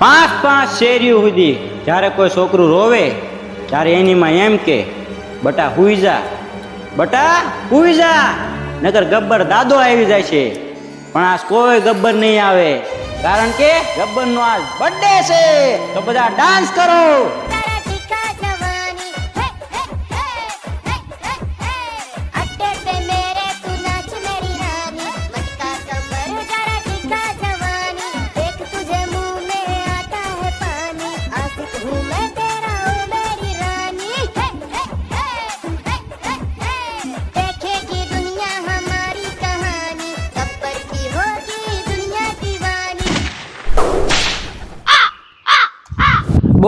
પાંચ પાંચ શેરીઓ સુધી જ્યારે કોઈ છોકરું રોવે, ત્યારે એનીમાં એમ કે, બટા, હુઈ જા. બટા, હુઈ જા. નગર ગબ્બર દાદો આવી જાય છે. પણ આજ કોઈ ગબ્બર નહીં આવે. કારણ કે ગબ્બરનો આજ બર્થડે છે. તો બધા ડાન્સ કરો.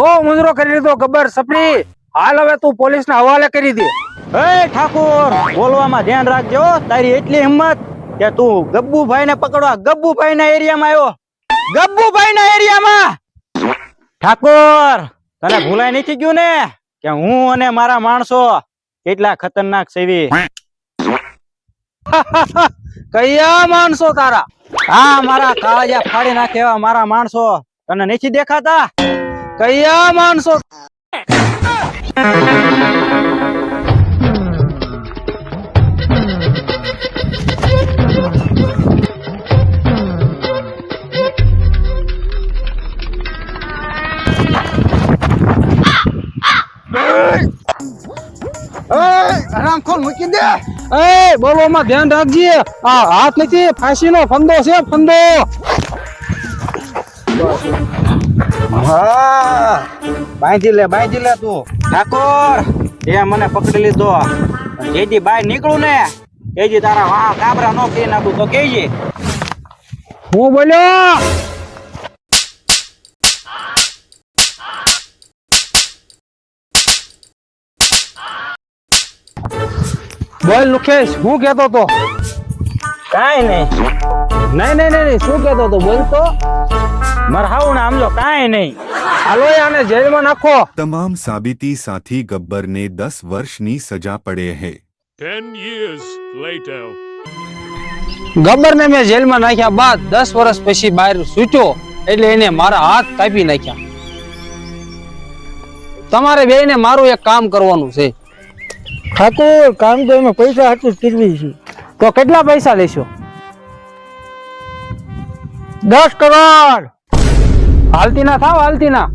બહુ મુંજરો કરી લીધો ગબ્બર સપડી. હાલ હવે તું પોલીસ ના હવાલે કરી દે. એ ઠાકોર બોલવામાં ધ્યાન રાખજો. તારી એટલી હિંમત કે તું ગબ્બુભાઈ ને પકડવા ગબ્બુભાઈ ના એરિયામાં આવ્યો. ગબ્બુભાઈ ના એરિયામાં! ઠાકોર તને ભૂલાઈ નથી ગયું ને? કે હું અને મારા માણસો કેટલા ખતરનાક સેવી. કયા માણસો તારા? હા મારા કાળજા ફાડી નાખે એવા મારા માણસો. તને નથી દેખાતા? કયા માણસો? ખોલ મૂકી દે. એ બોલવામાં ધ્યાન રાખજે. આ હાથ નથી ફાંસીનો ફંદો છે ફંદો. હા. બાંધી લે બાંધી લે તું. ઠાકોર એ મને પકડી લીધો. જેથી બાય નીકળું ને. તેજી તારા વાહ કાબરા નો કરી નાખું તો કેજી. હું બોલ્યો? બોલ લુખેશ હું કેતો તો. કાંઈ નહીં. નહીં નહીં નહીં શું કહેતો તો બોલતો મરહાવું મારે હાવું ને સમજો કાંઈ નહીં. હાલો આને જેલમાં નાખો. તમામ સાબિતી સાથી ગબ્બરને દસ વર્ષની સજા પડે હે. Ten years later. ગબ્બરને મેં જેલમાં નાખ્યા બાદ દસ વર્ષ પછી બહાર સૂટ્યો એટલે એને મારા હાથ કાપી નાખ્યા. તમારે બેને મારું એક કામ કરવાનું છે. ઠાકોર કામ તો એમાં પૈસા હાટું જ કરવી છે. તો કેટલા પૈસા લેશો? દસ કરોડ. હાલતી ના થાવ હાલતી ના.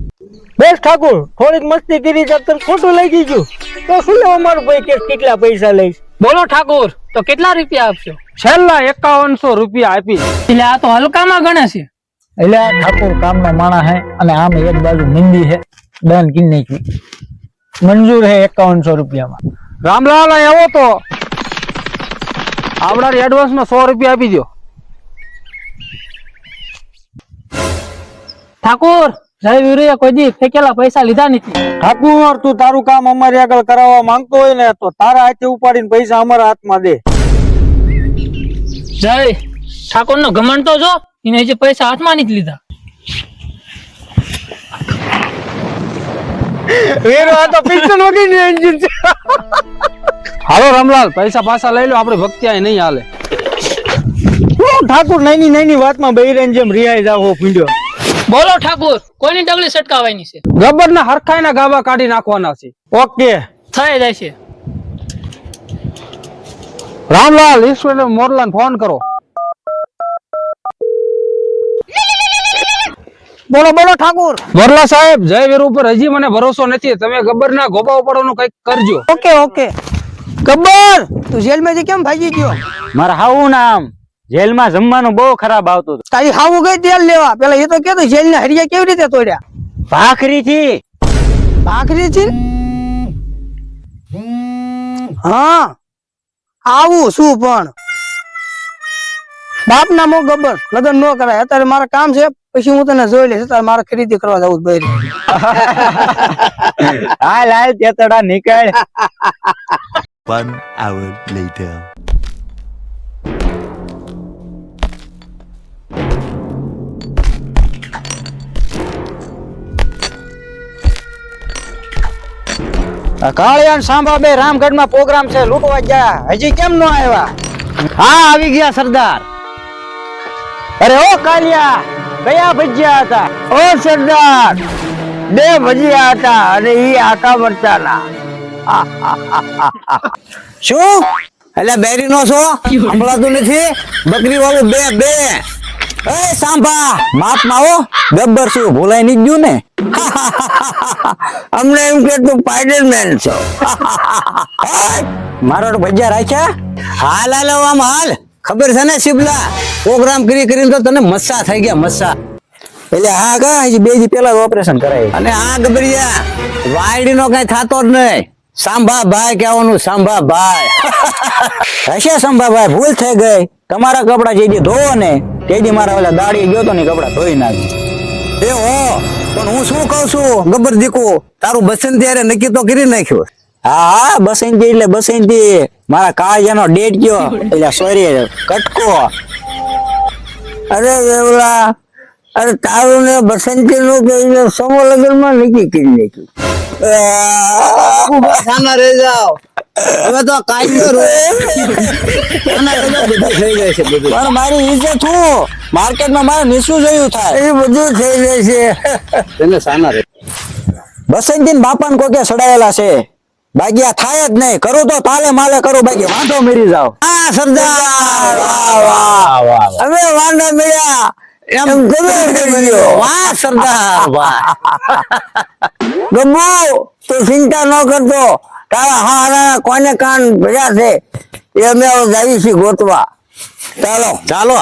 બેસ ઠાકુર થોડીક મસ્તી કરી તને ખોટું લઈ ગયું તો શું લેવા મારું ભાઈ કે કેટલા પૈસા લઈશ? બોલો ઠાકુર તો કેટલા રૂપિયા આપશો? છેલ્લા એકાવનસો રૂપિયા આપી એટલે આ તો હલકામાં ગણે છે. એટલે આ ઠાકોર કામનો માણા હે અને આમ એક બાજુ મંદી હે ડન કિન નાખી મંજૂર હે એકાવનસો રૂપિયામાં. રામલાલ અહીં આવો તો. આવડા એડવાન્સમાં સો રૂપિયા આપી દો ઠાકોર જય વીરએ કોઈ દી ફેકેલા પૈસા લીધા નથી. ઠાકોર તું તારું કામ અમારી આગળ કરાવવા માંગતો હોય ને તો તારા હાથે ઉપાડીને પૈસા અમારા હાથમાં દે. જય. ઠાકોર નો ઘમંડ તો જો એને જે પૈસા હાથમાં નથી લીધા. વેરો આ તો પિસ્તોલ વગેરે એન્જિન છે. હાલો રામલાલ પૈસા પાછા લઈ લો આપણે ભક્તિ આય નહીં હાલે. ઠાકુર નાની નાની વાતમાં બૈરાન જેમ રિહાઈ જાવો પીંડ્યો બોલો ઠાકુર કોઈની ડગલી સટકાવવાની છે? ગબ્બર ના હરખાઈ ના ગાવા કાઢી નાખવાના છે. ઓકે. થઈ જાય છે. રામલાલ ઈશ્વર મોરલાન ફોન કરો. બોલો બોલો ઠાકુર. મોરલા સાહેબ જય વીર ઉપર હજી મને ભરોસો નથી. તમે ગબ્બર ના ગોબા ઉપાડવાનું કંઈક કરજો. Okay okay. ગબ્બર તું જેલમાંથી કેમ ભાગી ગયો? મારે હાવું નામ. જેલમાં જમવાનું બહુ ખરાબ આવતું હતું. તારી હાવું ગઈ તેલ લેવા. પેલા એ તો કેતો જેલ ને હરિયા કેવી રીતે તોડ્યા? ભાખરી થી ભાખરી થી હા. આવું શું પણ? બાપ ના મો ગબ્બર. લગન ન કરાય. અત્યારે મારે કામ છે પછી હું તને જોઈ લઈશ. અત્યારે મારે ખરીદી કરવા જવું બહાર હાલ હાલ તેતડા નીકળ. One hour later. કાળિયાન સાંભા બે રામગઢમાં પ્રોગ્રામ છે, લૂંટવા ગયા. હજી કેમ નો આવ્યા? હા, આવી ગયા, સરદાર. અરે ઓ કાળિયા કયા ભજીયા હતા? ઓ સરદાર, બે ભજીયા હતા અને ઈ આકા મરચાના. શું? એટલે બેરી નો છો? સંભળાતું નથી? બકરી વાળું બે બે. એ સાંભા માપ માવો ગબ્બર શું, ભૂલાઈ નહીં ગયું ને? અમને એમ કે તું સ્પાઈડરમેન છો. મારો ભજીયા રાખ્યા? હાલ હાલ આમ હાલ. ખબર છે ને શિબલા? પ્રોગ્રામ કરી કરીને તો તને મસ્સા થઈ ગયા, મસ્સા. એટલે હા કા હજી બે દી પેલા ઓપરેશન કરાય. અને હા ગબરિયા વાયડી નો કઈ થતો જ નહીં. સાંભા ભાઈ કહેવાનું સાંભા ભાઈ હશે સાંભાભાઈ ભૂલ થઈ ગઈ. તમારા કપડા જે દી ધોવો ને તે દી મારા ઓલા દાડી ગયો તો ને કપડા ધોઈ નાખી એ હો પણ હું શું કહું છું? ગબર દીકુ તારું બસંતી ત્યારે નક્કી તો કરી નાખ્યું. હા હા બસંતી એટલે બસંતી. મારા કાળજાનો ડેટ ગયો. એટલે સોરી કટકો. અરે વેવલા અરે તારું ને બસંતી નું સમો લગ્નમાં નક્કી કરી નાખ્યું. સાના રહી જાઓ. હવે તો કાયદો રો સાના રહી જાઓ, બધું થઈ જાય છે બધું. પણ મારી ઈજ્જત હું. માર્કેટમાં મારે નીચું જોયું થાય. એ બધું થઈ જશે તેને સાના રે બસંતીન બાપાને કોકે સડાયેલા છે. બાકી થાય જ નહીં. કરું તો તાલે માલે કરું. બાકી વાંધો મેરી જાવ આ સરદાર. વાહ વાહ વાહ. અમે વાંધા મળ્યા. એમ ગમે કર્યો વાહ સરદાર વાહ. ગબ્બુ તું ચિંતા ન કરતો. તારા હારા કોને કાન ભર્યા છે? એ અમે જાવી છીએ ગોતવા. ચાલો. ચાલો.